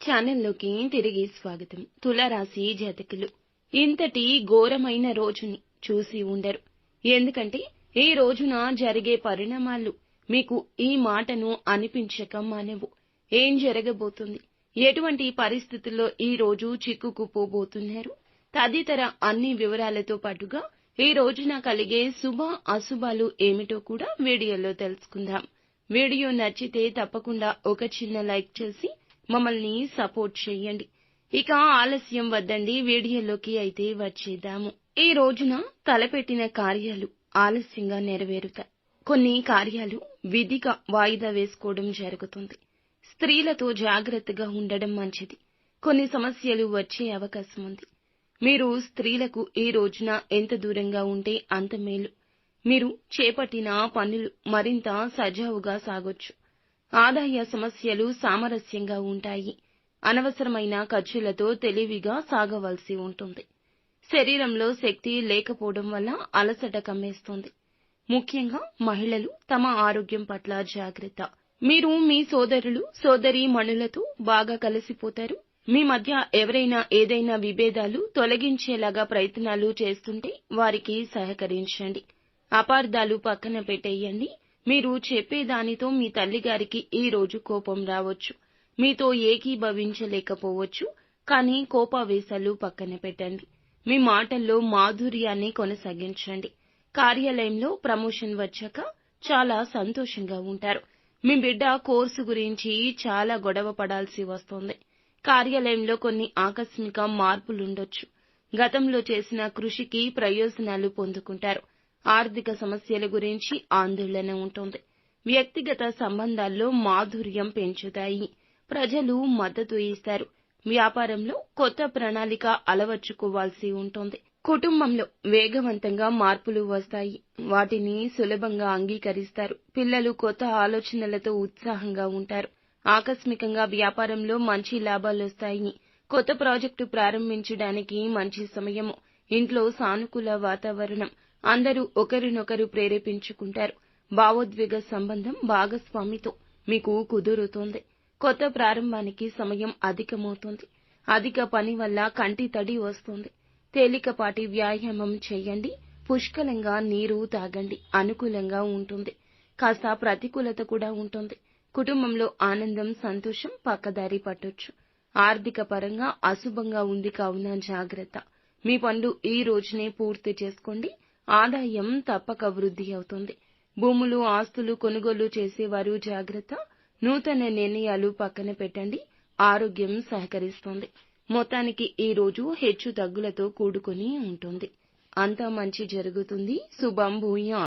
ఛానల్లోకి తిరిగి స్వాగతం. తులారాశి జాతకులు ఇంతటి ఘోరమైన రోజుని చూసి ఉండరు. ఎందుకంటే ఈ రోజున జరిగే పరిణామాలు మీకు ఈ మాటను అనిపించక మానవు. ఏం జరగబోతుంది? ఎటువంటి పరిస్థితుల్లో ఈ రోజు చిక్కుకుపోబోతున్నారు? తదితర అన్ని వివరాలతో పాటుగా ఈ రోజున కలిగే శుభ అశుభాలు ఏమిటో కూడా వీడియోలో తెలుసుకుందాం. వీడియో నచ్చితే తప్పకుండా ఒక చిన్న లైక్ చేసి మమ్మల్ని సపోర్ట్ చేయండి. ఇక ఆలస్యం వద్దండి వీడియోలోకి అయితే వచ్చేద్దాము. ఈ రోజున తలపెట్టిన కార్యాలు ఆలస్యంగా నెరవేరుతాయి కొన్ని కార్యాలు విధిగా వాయిదా వేసుకోవడం జరుగుతుంది. స్త్రీలతో జాగ్రత్తగా ఉండడం మంచిది. కొన్ని సమస్యలు వచ్చే అవకాశం ఉంది. మీరు స్త్రీలకు ఈ రోజున ఎంత దూరంగా ఉంటే అంత మేలు. మీరు చేపట్టిన పనులు మరింత సజావుగా సాగొచ్చు. ఆదాయ సమస్యలు సామరస్యంగా ఉంటాయి. అనవసరమైన ఖర్చులతో తెలివిగా సాగవలసి ఉంటుంది. శరీరంలో శక్తి లేకపోవడం వల్ల అలసట కమ్మేస్తుంది. ముఖ్యంగా మహిళలు తమ ఆరోగ్యం పట్ల జాగ్రత్త. మీరు మీ సోదరులు సోదరి మణులతో బాగా కలిసిపోతారు. మీ మధ్య ఎవరైనా ఏదైనా విభేదాలు తొలగించేలాగా ప్రయత్నాలు చేస్తుంటే వారికి సహకరించండి. అపార్థాలు పక్కన పెట్టేయండి. మీరు చెప్పేదానితో మీ తల్లిగారికి ఈ రోజు కోపం రావచ్చు. మీతో ఏకీభవించలేకపోవచ్చు. కానీ కోపావేశాలు పక్కన పెట్టండి. మీ మాటల్లో మాధుర్యాన్ని కొనసాగించండి. కార్యాలయంలో ప్రమోషన్ వచ్చాక చాలా సంతోషంగా ఉంటారు. మీ బిడ్డ కోర్సు గురించి చాలా గొడవ పడాల్సి వస్తుంది. కార్యాలయంలో కొన్ని ఆకస్మిక మార్పులుండొచ్చు. గతంలో చేసిన కృషికి ప్రయోజనాలు పొందుకుంటారు. ఆర్థిక సమస్యల గురించి ఆందోళన ఉంటుంది. వ్యక్తిగత సంబంధాల్లో మాధుర్యం పెంచుతాయి. ప్రజలు మద్దతు ఇస్తారు. వ్యాపారంలో కొత్త ప్రణాళిక అలవర్చుకోవాల్సి ఉంటుంది. కుటుంబంలో వేగవంతంగా మార్పులు వస్తాయి. వాటిని సులభంగా అంగీకరిస్తారు. పిల్లలు కొత్త ఆలోచనలతో ఉత్సాహంగా ఉంటారు. ఆకస్మికంగా వ్యాపారంలో మంచి లాభాలొస్తాయి కొత్త ప్రాజెక్టు ప్రారంభించడానికి మంచి సమయము. ఇంట్లో సానుకూల వాతావరణం. అందరూ ఒకరినొకరు ప్రేరేపించుకుంటారు. భావోద్వేగ సంబంధం భాగస్వామితో మీకు కుదురుతోంది. కొత్త ప్రారంభానికి సమయం అధికమవుతుంది. అధిక పని వల్ల కంటి తడి వస్తుంది. తేలికపాటి వ్యాయామం చేయండి. పుష్కలంగా నీరు తాగండి. అనుకూలంగా ఉంటుంది. కాస్త ప్రతికూలత కూడా ఉంటుంది. కుటుంబంలో ఆనందం సంతోషం పక్కదారి పట్టొచ్చు. ఆర్థిక పరంగా అశుభంగా ఉంది కావున జాగ్రత్త. మీ పనులు ఈ రోజునే పూర్తి చేసుకోండి. ఆదాయం తప్పక వృద్ధి అవుతుంది. భూములు ఆస్తులు కొనుగోలు చేసేవారు జాగ్రత్త. నూతన నిర్ణయాలు పక్కన పెట్టండి. ఆరోగ్యం సహకరిస్తుంది. మొత్తానికి ఈ రోజు హెచ్చు తగ్గులతో కూడుకొని ఉంటుంది. అంతా మంచి జరుగుతుంది. శుభం భూయ